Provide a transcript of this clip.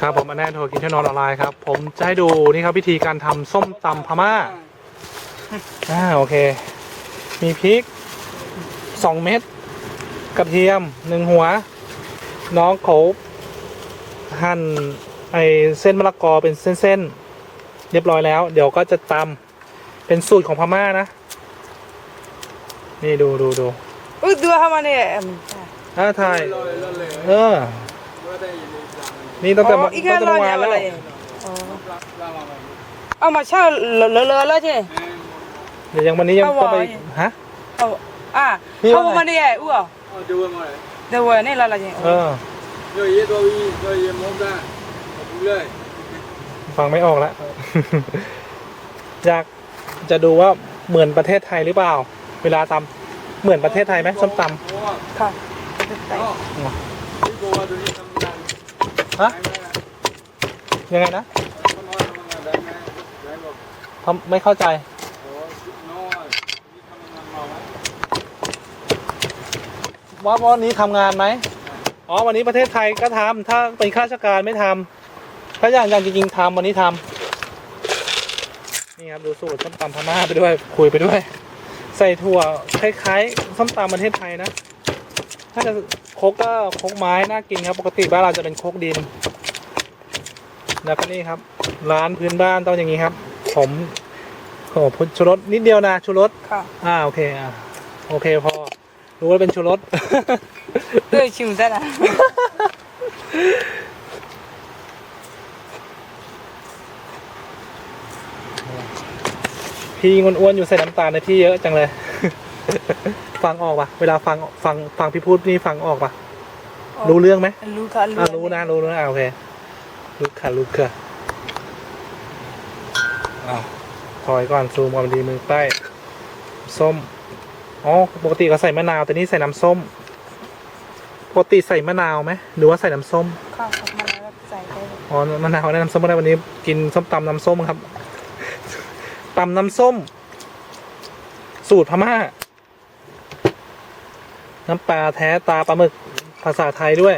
ครับผมอันแน่ทัวร์กินเที่ยวนอนออนไลน์ครับ ผมจะให้ดูนี่ครับวิธีการทำส้มตำพม่าอ่าโอเค มีพริกสองเม็ดกระเทียมหนึ่งหัว น้องเขาหั่นไอเส้นมะละกอเป็นเส้นๆเรียบร้อยแล้ว เดี๋ยวก็จะตำเป็นสูตรของพม่านะ นี่ดูดูดู Ui, dua hama ni. em. อ่าถ่าย เออ นี่ตั้งแต่มาตั้งแต่รออวานแล้วะไรเอามาเช่าเลอๆแล้วใช่ เดี๋ยวยังวันนี้ยังต้องไปเอาไว้ ฮะ เอาอะนี่เอาว่าไง มาเนี่ยอ้ว 어, 저거 뭐 래? เดี๋ยวนี่ละละใช่เออ 저 얘도 이, 저 얘몸เ불 래. ฟังไม่ออกละ อยากจะดูว่าเหมือนประเทศไทยหรือเปล่า เวลาตำเหมือนประเทศไทยไหมส้มตำ ค่ะ, ฮะยังไงนะทำไม่เข้าใจว่าวันนี้ทำงานไหมอ๋อวันนี้ประเทศไทยก็ทำ ถ้าเป็นข้าราชการไม่ทำถ้าอย่างอย่างจริงๆทำวันนี้ทำ นี่ครับดูสูตรส้มตำพม่าไปด้วยคุยไปด้วย ใส่ถั่วคล้ายๆส้มตำประเทศไทยนะ ถ้าจะโคกก็โคกไม้น่ากินครับ ปกติบ้านเราจะเป็นโคกดิน แล้วก็นี่ครับ ร้านพื้นบ้านต้องอย่างนี้ครับ ผมโอ้โหชูรสนิดเดียวนะชูรส Ka. อ่าโอเคอ่าโอเคพอ รู้ว่าเป็นชูรส Tu cium dah lah. พี่อ้วนๆอยู่ใส่น้ำตาลในพี่เยอะจังเลย ฟังออกปะเวลาฟังฟังฟังพี่พูดนี่ฟังออกปะรู้เรื่องไหม Lu ka lu. อ่ารู้นะรู้นะอ่าโอเครู้ค่ะรู้ค่ะอ้าวถอยก่อนซูมก่อนดีมือใกล้ส้มอ๋อปกติก็ใส่มะนาวแต่นี่ใส่น้ำส้มปกติใส่มะนาวไหมหรือว่าใส่น้ำส้ม Ka. Mana nak sai kai. อ๋อมะนาวแนะนำส้มก็ได้วันนี้ กินส้มตำน้ำส้มครับตำน้ำส้ม สูตรพม่า น้ำปลาแท้ตาปลาหมึกภาษาไทยด้วย